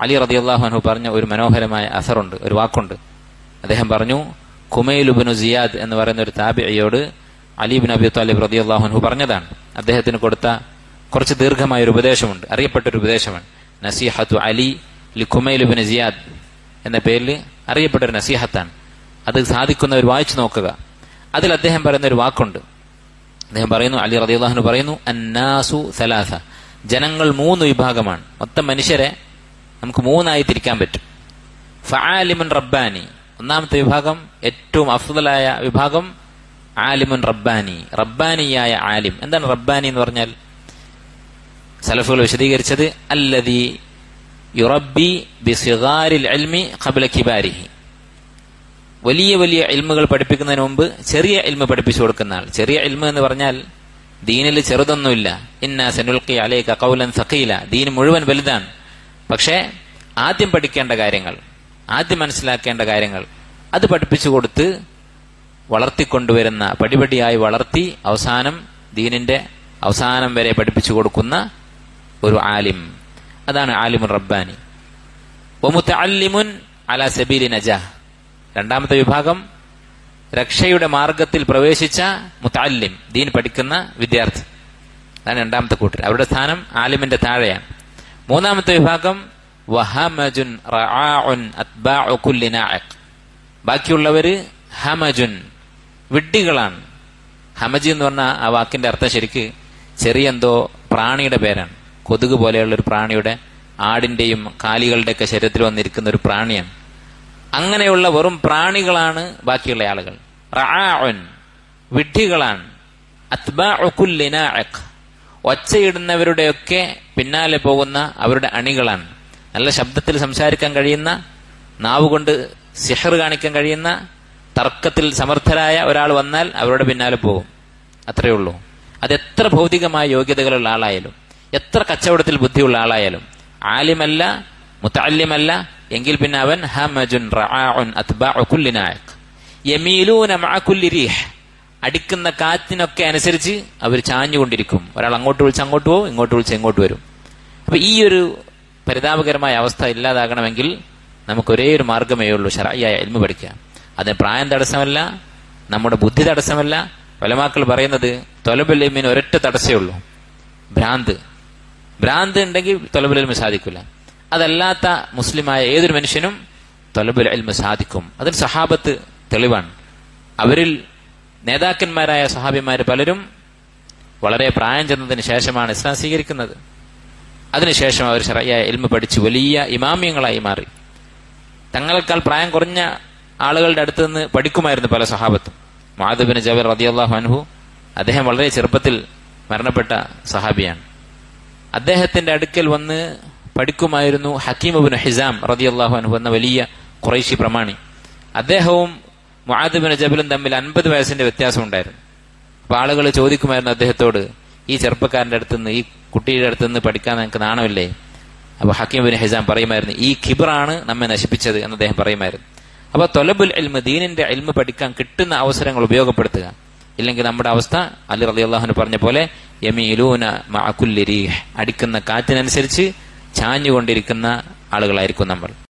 അലി റതിയല്ലാഹു അൻഹു പറഞ്ഞ ഒരു മനോഹരമായ അസറുണ്ട് ഒരു വാക്കുണ്ട്. അദ്ദേഹം പറഞ്ഞു കുമൈലുബിനു സിയാദ് എന്ന് പറയുന്ന ഒരു താബിയോട് അലിബിൻ അബി താലിബ് റതിയല്ലാഹു അൻഹു പറഞ്ഞതാണ്. അദ്ദേഹത്തിന് കൊടുത്ത കുറച്ച് ദീർഘമായ ഒരു ഉപദേശമുണ്ട്. അറിയപ്പെട്ട ഒരു ഉപദേശമാണ്. നസീഹത്തു അലി ലി കുമൈലുബിന് സിയാദ് എന്ന പേരിൽ അറിയപ്പെട്ട ഒരു നസീഹത്താണ്. അത് സാധിക്കുന്നവർ വായിച്ചു നോക്കുക. അതിൽ അദ്ദേഹം പറയുന്ന ഒരു വാക്കുണ്ട്. അദ്ദേഹം പറയുന്നു അലി റദിയുള്ളാഹുന് പറയുന്നു അന്നാസു സലാസ ജനങ്ങൾ മൂന്ന് വിഭാഗമാണ്. മൊത്തം മനുഷ്യരെ നമുക്ക് മൂന്നായി തിരിക്കാൻ പറ്റും. ഫആലിമുൻ റബ്ബാനി. ഒന്നാമത്തെ വിഭാഗം ഏറ്റവും അഫ്ദലായ വിഭാഗം ആലിമുൻ റബ്ബാനി. റബ്ബാനിയായ ആലിം. എന്താണ് റബ്ബാനി എന്ന് പറഞ്ഞാൽ? സലഫുകൾ വിശദീകരിച്ചത് അല്ലതി യുറബി ബിസിഗാരിൽ അൽമി ഖബല കിബാരിഹി. വലിയ വലിയ ഇൽമുകൾ പഠിപ്പിക്കുന്നതിന് മുമ്പ് ചെറിയ ഇൽമ പഠിപ്പിച്ചു കൊടുക്കുന്ന ആൾ. ചെറിയ ഇൽമ എന്ന് പറഞ്ഞാൽ ദീനിൽ ചെറുതൊന്നുമില്ല. ഇന്ന സെനുൽക്കി അലേക്ക കൗലൻ സഖീല. ദീൻ മുഴുവൻ വലുതാണ്. പക്ഷേ ആദ്യം പഠിക്കേണ്ട കാര്യങ്ങൾ ആദ്യം മനസ്സിലാക്കേണ്ട കാര്യങ്ങൾ അത് പഠിപ്പിച്ചു കൊടുത്ത് വളർത്തിക്കൊണ്ടുവരുന്ന പടിപടിയായി വളർത്തി അവസാനം ദീനിന്റെ അവസാനം വരെ പഠിപ്പിച്ചു കൊടുക്കുന്ന ഒരു ആലിം. അതാണ് ആലിമുൻ റബ്ബാനി. ഒമുത്തല്ലിമുൻ അല സബീലി നജാഹ്. രണ്ടാമത്തെ വിഭാഗം രക്ഷയുടെ മാർഗത്തിൽ പ്രവേശിച്ച മുത്തല്ലിം ദീൻ പഠിക്കുന്ന വിദ്യാർത്ഥി. അതാണ് രണ്ടാമത്തെ കൂട്ടർ അവരുടെ സ്ഥാനം ആലിമിന്റെ താഴെയാണ്. മൂന്നാമത്തെ വിഭാഗം വഹമജുൻ ബാക്കിയുള്ളവര് ഹമജുൻ വിഡ്ഢികളാണ്. ഹമജി എന്ന് പറഞ്ഞാൽ ആ വാക്കിന്റെ അർത്ഥം ശരിക്ക് ചെറിയ എന്തോ പ്രാണിയുടെ പേരാണ്. കൊതുക് പോലെയുള്ള ഒരു പ്രാണിയുടെ ആടിന്റെയും കാലികളുടെയൊക്കെ ശരീരത്തിൽ വന്നിരിക്കുന്ന ഒരു പ്രാണിയാണ്. അങ്ങനെയുള്ള വെറും പ്രാണികളാണ് ബാക്കിയുള്ള ആളുകൾ. വിഡ്ഢികളാണ്. നാഇഖ്. ഒച്ചയിടുന്നവരുടെയൊക്കെ പിന്നാലെ പോകുന്ന അവരുടെ അണികളാണ്. നല്ല ശബ്ദത്തിൽ സംസാരിക്കാൻ കഴിയുന്ന നാവുകൊണ്ട് സിഹർ കാണിക്കാൻ കഴിയുന്ന തർക്കത്തിൽ സമർത്ഥരായ ഒരാൾ വന്നാൽ അവരുടെ പിന്നാലെ പോകും. അത്രയേ ഉള്ളൂ. അത് എത്ര ഭൗതികമായ യോഗ്യതകളുള്ള ആളായാലും എത്ര കച്ചവടത്തിൽ ബുദ്ധിയുള്ള ആളായാലും ആലിമല്ല മുത്തല്യമല്ല എങ്കിൽ പിന്നെ അവൻ ഹമജുൻ അടിക്കുന്ന കാറ്റിനൊക്കെ അനുസരിച്ച് അവർ ചാഞ്ഞുകൊണ്ടിരിക്കും. ഒരാൾ അങ്ങോട്ട് വിളിച്ച് അങ്ങോട്ട് പോകും ഇങ്ങോട്ട് വിളിച്ച് ഇങ്ങോട്ട് വരും. അപ്പൊ ഈ ഒരു പരിതാപകരമായ അവസ്ഥ ഇല്ലാതാകണമെങ്കിൽ നമുക്ക് ഒരേ ഒരു മാർഗമേ ഉള്ളൂ ഷറായിയായ എൽമ പഠിക്കുക. അതിന് പ്രായം തടസ്സമല്ല നമ്മുടെ ബുദ്ധി തടസ്സമല്ല. വലമാക്കൾ പറയുന്നത് തൊലബല്യമിന് ഒരൊറ്റ തടസ്സമേ ഉള്ളൂ. ഭ്രാന്ത്. ഭ്രാന്ത് ഉണ്ടെങ്കിൽ തൊലബലിമ സാധിക്കില്ല. അതല്ലാത്ത മുസ്ലിമായ ഏതൊരു മനുഷ്യനും തൊലബുൽ എൽമ സാധിക്കും. അതിന് സഹാബത്ത് തെളിവാണ്. അവരിൽ നേതാക്കന്മാരായ സഹാബിമാർ പലരും വളരെ പ്രായം ചെന്നതിന് ശേഷമാണ് ഇസ്ലാം സ്വീകരിക്കുന്നത്. അതിനുശേഷം അവർ ഷറയായ എൽമ പഠിച്ച് വലിയ ഇമാമ്യങ്ങളായി മാറി. തങ്ങളെക്കാൾ പ്രായം കുറഞ്ഞ ആളുകളുടെ അടുത്ത് നിന്ന് പഠിക്കുമായിരുന്നു പല സഹാബത്തും. മാധബിന് ജബർ റതിയല്ലാഹു അൻഹു അദ്ദേഹം വളരെ ചെറുപ്പത്തിൽ മരണപ്പെട്ട സഹാബിയാണ്. അദ്ദേഹത്തിന്റെ അടുക്കൽ വന്ന് പഠിക്കുമായിരുന്നു ഹക്കീമബിൻ ഹിസാം റതിയല്ലാഹു അൻഹു എന്ന വലിയ കുറേശി പ്രമാണി. അദ്ദേഹവും മുആദബിൻ ജബലും തമ്മിൽ അൻപത് വയസ്സിന്റെ വ്യത്യാസം ഉണ്ടായിരുന്നു. അപ്പൊ ആളുകൾ ചോദിക്കുമായിരുന്നു അദ്ദേഹത്തോട് ഈ ചെറുപ്പക്കാരന്റെ അടുത്ത് നിന്ന് ഈ കുട്ടിയുടെ അടുത്ത് നിന്ന് പഠിക്കാൻ നിങ്ങൾക്ക് നാണമില്ലേ? അപ്പൊ ഹക്കീം ബിൻ ഹിസാം പറയുമായിരുന്നു ഈ ഖിബറാണ് നമ്മെ നശിപ്പിച്ചത് എന്ന് അദ്ദേഹം പറയുമായിരുന്നു. അപ്പൊ തൊലബുൽ എൽമ ദീനിന്റെ എൽമ പഠിക്കാൻ കിട്ടുന്ന അവസരങ്ങൾ ഉപയോഗപ്പെടുത്തുക. ഇല്ലെങ്കിൽ നമ്മുടെ അവസ്ഥ അലി റലി അള്ളാഹുന് പറഞ്ഞ പോലെ യമീലൂന അടിക്കുന്ന കാറ്റിനനുസരിച്ച് ചാഞ്ഞുകൊണ്ടിരിക്കുന്ന ആളുകളായിരിക്കും നമ്മൾ.